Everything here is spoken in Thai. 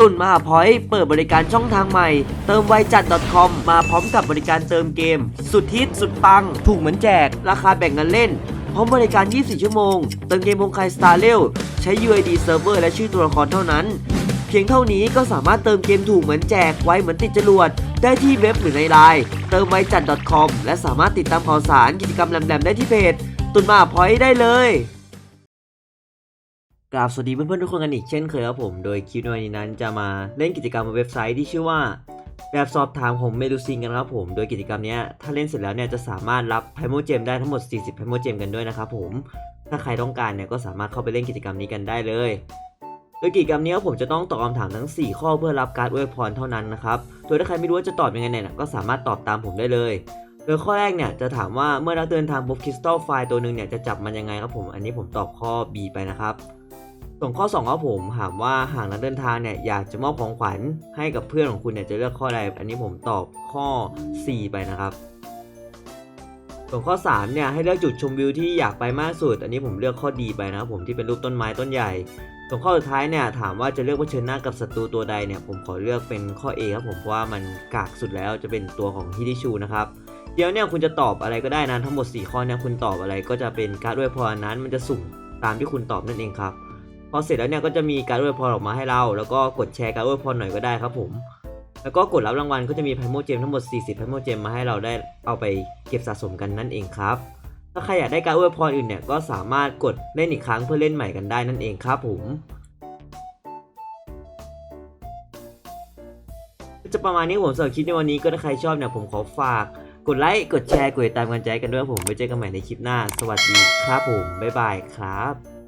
ตุนมหาพอยต์เปิดบริการช่องทางใหม่ เติมไวจัด .com มาพร้อมกับบริการเติมเกม สุดฮิตสุดปัง ถูกเหมือนแจก ราคาแบ่งกันเล่น พร้อมบริการ 24 ชั่วโมง เติมเกมวงไคสตาร์เรลใช้ UID Server และชื่อตัวละครเท่านั้น เพียงเท่านี้ก็สามารถเติมเกมถูกเหมือนแจกไวเหมือนติดจรวด ได้ที่เว็บหรือในไลน์เติมไวจัด .com และสามารถติดตามข่าวสารกิจกรรมแหลมๆได้ที่เพจตุนมาพอยต์ได้เลย กราบสวัสดีเพื่อนๆทุกคนกันอีกเช่นเคยครับผม โดยคลิปในวันนี้นั้นจะมาเล่นกิจกรรมบนเว็บไซต์ที่ชื่อว่า แบบสอบถามของเมดูซิงกันครับผม โดยกิจกรรมนี้ถ้าเล่นเสร็จแล้วเนี่ยจะสามารถรับไพโมเจมได้ทั้งหมด 40ไพโมเจมกันด้วยนะครับผม ถ้าใครต้องการเนี่ยก็สามารถเข้าไปเล่นกิจกรรมนี้กันได้เลย โดยกิจกรรมนี้ผมจะต้องตอบคำถามทั้ง 4 ข้อเพื่อรับการอวยพรเท่านั้นนะครับ โดยถ้าใครไม่รู้ว่าจะตอบยังไงเนี่ยก็สามารถตอบตามผมได้เลยโดยข้อแรกเนี่ยจะถามว่าเมื่อนักเดินทางพบคริสตัลไฟล์ตัวหนึ่งเนี่ยจะจับมันยังไงครับผม อันนี้ผมตอบข้อ B ไปนะครับ ส่วนข้อ2ครับผมถามว่าหากนักเดินทางเนี่ยอยากจะมอบของขวัญให้กับเพื่อนของคุณเนี่ยจะเลือกข้อใด อันนี้ผมตอบข้อ C ไปนะครับ ส่วนข้อ3เนี่ยให้เลือกจุดชมวิวที่อยากไปมากสุด อันนี้ผมเลือกข้อดีไปนะครับผมที่เป็นรูปต้นไม้ต้นใหญ่ ส่วนข้อสุดท้ายเนี่ยถามว่าจะเลือกเผชิญหน้ากับศัตรูตัวใดเนี่ยผมขอเลือกเป็นข้อ A ครับผมเพราะว่ามันกากสุดแล้วจะเป็นตัวของฮิดิชูนะครับเดี๋ยวเนี่ยคุณจะตอบอะไรก็ได้นะทั้งหมด 4 ข้อเนี่ยคุณตอบอะไรก็จะเป็นการดอวยพรนั้นมันจะสุ่มตามที่คุณตอบนั่นเองครับ พอเสร็จแล้วเนี่ยก็จะมีการอวยพรออกมาให้เรา แล้วก็กดแชร์การอวยพรหน่อยก็ได้ครับผม แล้วก็กดรับรางวัลก็จะมีไพโมเจมทั้งหมด 40ไพโมเจมมาให้เราได้เอาไปเก็บสะสมกันนั่นเองครับ ถ้าใครอยากได้การอวยพรอื่นเนี่ยก็สามารถกดเล่นอีกครั้งเพื่อเล่นใหม่กันได้นั่นเองครับผมจะประมาณนี้ผมสำหรับคลิปในวันนี้ก็ถ้าใครชอบเนี่ยผมขอฝากกดไลค์กดแชร์กดติดตามกันใจกันด้วยผมไว้เจอกันใหม่ในคลิปหน้า สวัสดีครับผมบ๊ายบายครับ